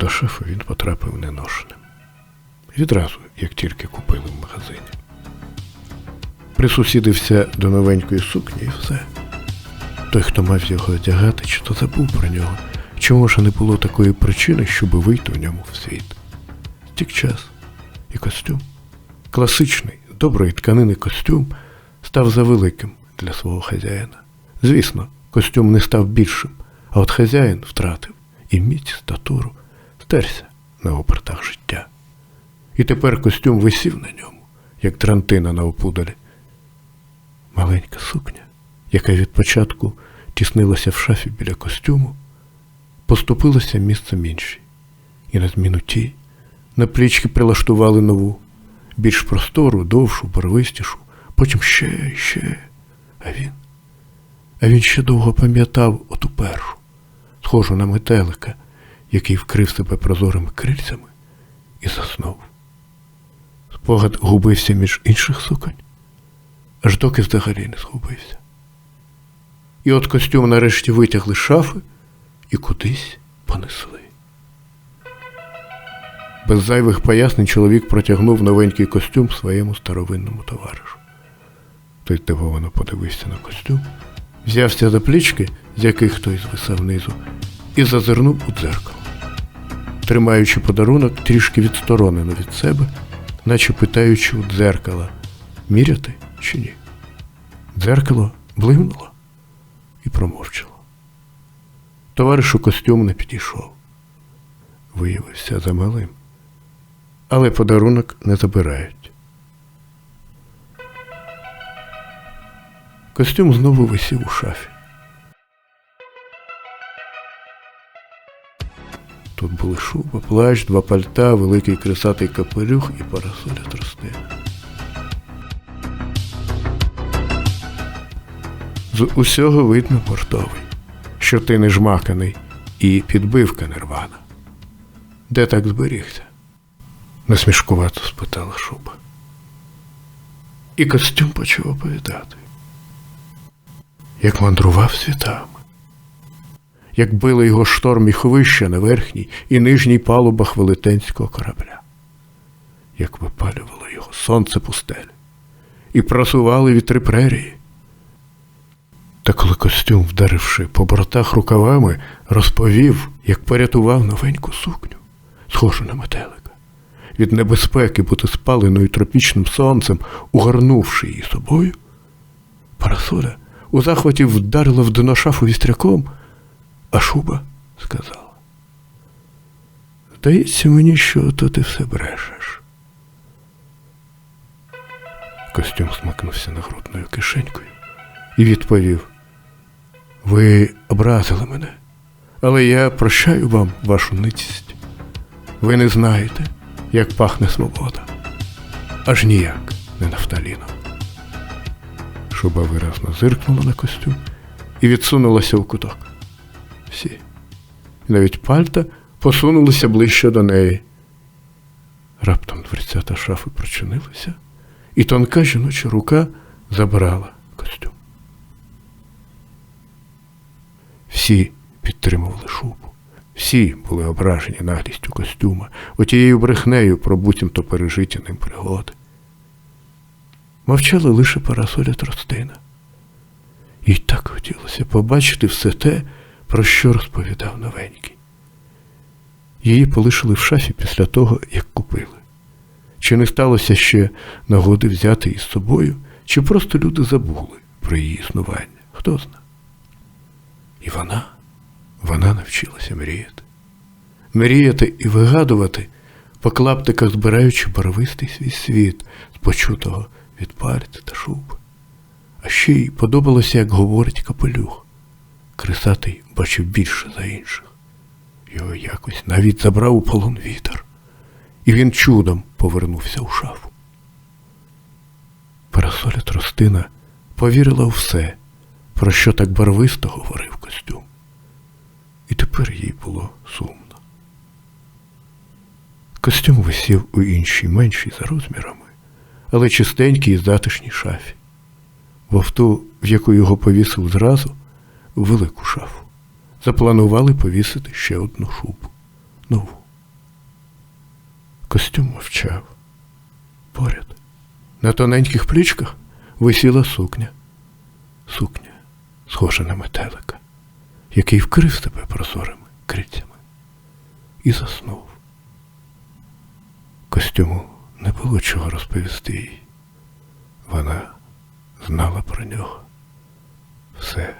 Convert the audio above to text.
До шефа він потрапив неношеним. Відразу, як тільки купили в магазині. Присусідився до новенької сукні і все. Той, хто мав його одягати, чи то забув про нього, чому ж не було такої причини, щоб вийти в ньому в світ. Тік час і костюм. Класичний, доброї тканини костюм став завеликим для свого хазяїна. Звісно, костюм не став більшим, а от хазяїн втратив і міць, статуру, стерся на обертах життя. І тепер костюм висів на ньому, як трантина на опудалі. Маленька сукня, яка від початку тіснилася в шафі біля костюму, поступилася місцем іншій. І на зміну тій на плічки прилаштували нову, більш простору, довшу, барвистішу, потім ще, ще. А він? А він ще довго пам'ятав оту першу, схожу на метелика, який вкрив себе прозорими крильцями і заснув. Спогад губився між інших суконь, аж доки взагалі не згубився. І от костюм нарешті витягли шафи і кудись понесли. Без зайвих пояснень чоловік протягнув новенький костюм своєму старовинному товаришу. Той здивовано подивився на костюм, взявся за плічки, з яких хтось звисав низу, і зазирнув у дзеркало. Тримаючи подарунок трішки відсторонено від себе, наче питаючи у дзеркала, міряти чи ні. Дзеркало блимнуло і промовчало. Товариш у костюм не підійшов. Виявився замалим. Але подарунок не забирають. Костюм знову висів у шафі. Тут були шуба, плащ, два пальта, великий кресатий капелюх і парасоля тростина. З усього видно портовий, не жмаканий і підбивка нервана. Де так зберігся? насмішкувато спитала шуба. І костюм почав оповідати, як мандрував світами, як били його шторм і хвища на верхній і нижній палубах велетенського корабля, як випалювало його сонце пустелі і просували вітри прерії. Та коли костюм, вдаривши по бортах рукавами, розповів, як порятував новеньку сукню, схожу на метелика, від небезпеки бути спаленою тропічним сонцем, угорнувши її собою, парасоля у захваті вдарила в дно шафу вістряком, а шуба сказала. Здається мені, що то ти все брешеш. Костюм смикнувся нагрудною кишенькою і відповів: Ви образили мене, але я прощаю вам вашу ницість. Ви не знаєте, як пахне свобода, аж ніяк не нафталіном. Шуба виразно зиркнула на костюм і відсунулася в куток. Всі, і навіть пальта посунулися ближче до неї. Раптом дверцята шафи прочинилися, і тонка жіноча рука забрала костюм. Всі підтримували шубу. Всі були ображені наглістю костюма, отією брехнею про буцімто пережиті ним пригоди. Мовчала лише парасоля тростина. Їй так хотілося побачити все те, про що розповідав новенький. Її полишили в шафі після того, як купили. Чи не сталося ще нагоди взяти із собою, чи просто люди забули про її існування, хто зна. І вона, вона навчилася мріяти. Мріяти і вигадувати, по клаптиках збираючи барвистий свій світ з почутого від пальця та шуби. А ще й подобалося, як говорить капелюх. Крисатий бачив більше за інших. Його якось навіть забрав у полон вітер, і він чудом повернувся у шафу. Парасоля тростина повірила у все, про що так барвисто говорив костюм. І тепер їй було сумно. Костюм висів у іншій, меншій за розмірами, але чистенькій і затишній шафі, вовту, в яку його повісив зразу, велику шафу. Запланували повісити ще одну шубу, нову. Костюм мовчав. Поряд. На тоненьких плічках висіла сукня. Сукня, схожа на метелика, який вкрив тебе прозорими крицями і заснув. Костюму не було чого розповісти їй. Вона знала про нього все.